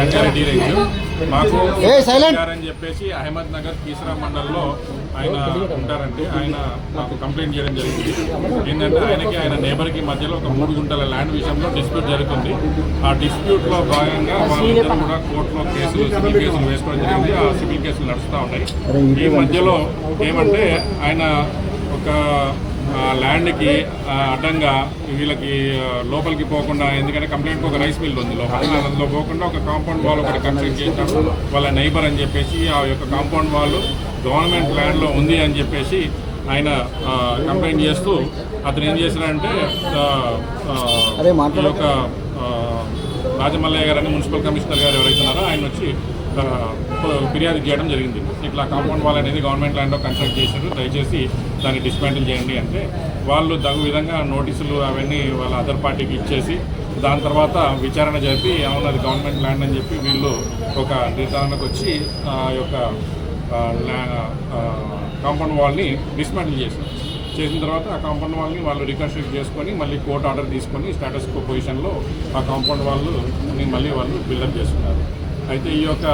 Rangareddy range మాకు అని చెప్పేసి అహ్మద్ నగర్ కీసరా మండల్లో ఆయన ఉంటారండి ఆయన మాకు కంప్లైంట్ చేయడం జరిగింది. ఏంటంటే ఆయనకి ఆయన నేబర్కి మధ్యలో ఒక మూడు గుంటల ల్యాండ్ విషయంలో డిస్ప్యూట్ జరుగుతుంది. ఆ డిస్ప్యూట్లో భాగంగా వాళ్ళిద్దరు కూడా కోర్టులో కేసులు సివిల్ కేసులు వేసుకోవడం జరిగింది. ఆ సివిల్ కేసులు నడుస్తూ ఉన్నాయి. ఈ మధ్యలో ఏమంటే ఆయన ఒక ల్యాండ్కి అడ్డంగా వీళ్ళకి లోపలికి పోకుండా ఎందుకంటే కంప్లైంట్ ఒక రైస్ మిల్ ఉంది లోపల అందులో పోకుండా ఒక కాంపౌండ్ వాల్ ఒకటి కన్స్ట్రక్ట్ చేసినప్పుడు వాళ్ళ నైబర్ అని చెప్పేసి ఆ యొక్క కాంపౌండ్ వాల్ గవర్నమెంట్ ల్యాండ్లో ఉంది అని చెప్పేసి ఆయన కంప్లైంట్ చేస్తూ అతను ఏం చేశారంటే ఈ. యొక్క రాజమల్లయ్య గారు అని మున్సిపల్ కమిషనర్ గారు ఎవరైతే ఉన్నారో ఆయన వచ్చి ఫిర్యాదు చేయడం జరిగింది. ఇట్లా కాంపౌండ్ వాల్ అనేది గవర్నమెంట్ ల్యాండ్లో కన్స్ట్రక్ట్ చేశారు. దయచేసి దాన్ని డిస్మాంటిల్ చేయండి అంటే వాళ్ళు తగు విధంగా నోటీసులు అవన్నీ వాళ్ళ అదర్ పార్టీకి ఇచ్చేసి దాని తర్వాత విచారణ జరిపి అవును అది గవర్నమెంట్ ల్యాండ్ అని చెప్పి వీళ్ళు ఒక నిర్ధారణకు వచ్చి ఆ యొక్క కాంపౌండ్ వాల్ని డిస్మాంటిల్ చేశారు. చేసిన తర్వాత ఆ కాంపౌండ్ వాల్ని వాళ్ళు రికన్స్ట్రక్ట్ చేసుకొని మళ్ళీ కోర్టు ఆర్డర్ తీసుకొని స్టేటస్ పొజిషన్లో ఆ కాంపౌండ్ వాళ్ళు మళ్ళీ వాళ్ళు బిల్డప్ చేసుకున్నారు. అయితే ఈ యొక్క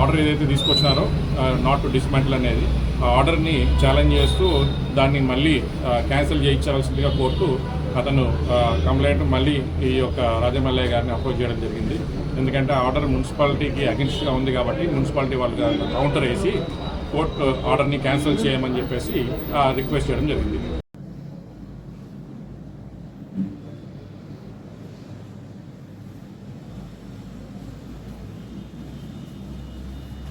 ఆర్డర్ ఏదైతే తీసుకొచ్చినారో నాట్ టు డిస్మెంటల్ అనేది ఆ ఆర్డర్ని ఛాలెంజ్ చేస్తూ దాన్ని మళ్ళీ క్యాన్సిల్ చేయించాల్సిందిగా కోర్టు అతను కంప్లైంట్ మళ్ళీ ఈ యొక్క రాజమల్లయ్య గారిని అప్రోచ్ చేయడం జరిగింది. ఎందుకంటే ఆర్డర్ మున్సిపాలిటీకి అగెన్స్ట్గా ఉంది కాబట్టి మున్సిపాలిటీ వాళ్ళు కౌంటర్ వేసి కోర్టు ఆర్డర్ని క్యాన్సిల్ చేయమని చెప్పేసి రిక్వెస్ట్ చేయడం జరిగింది.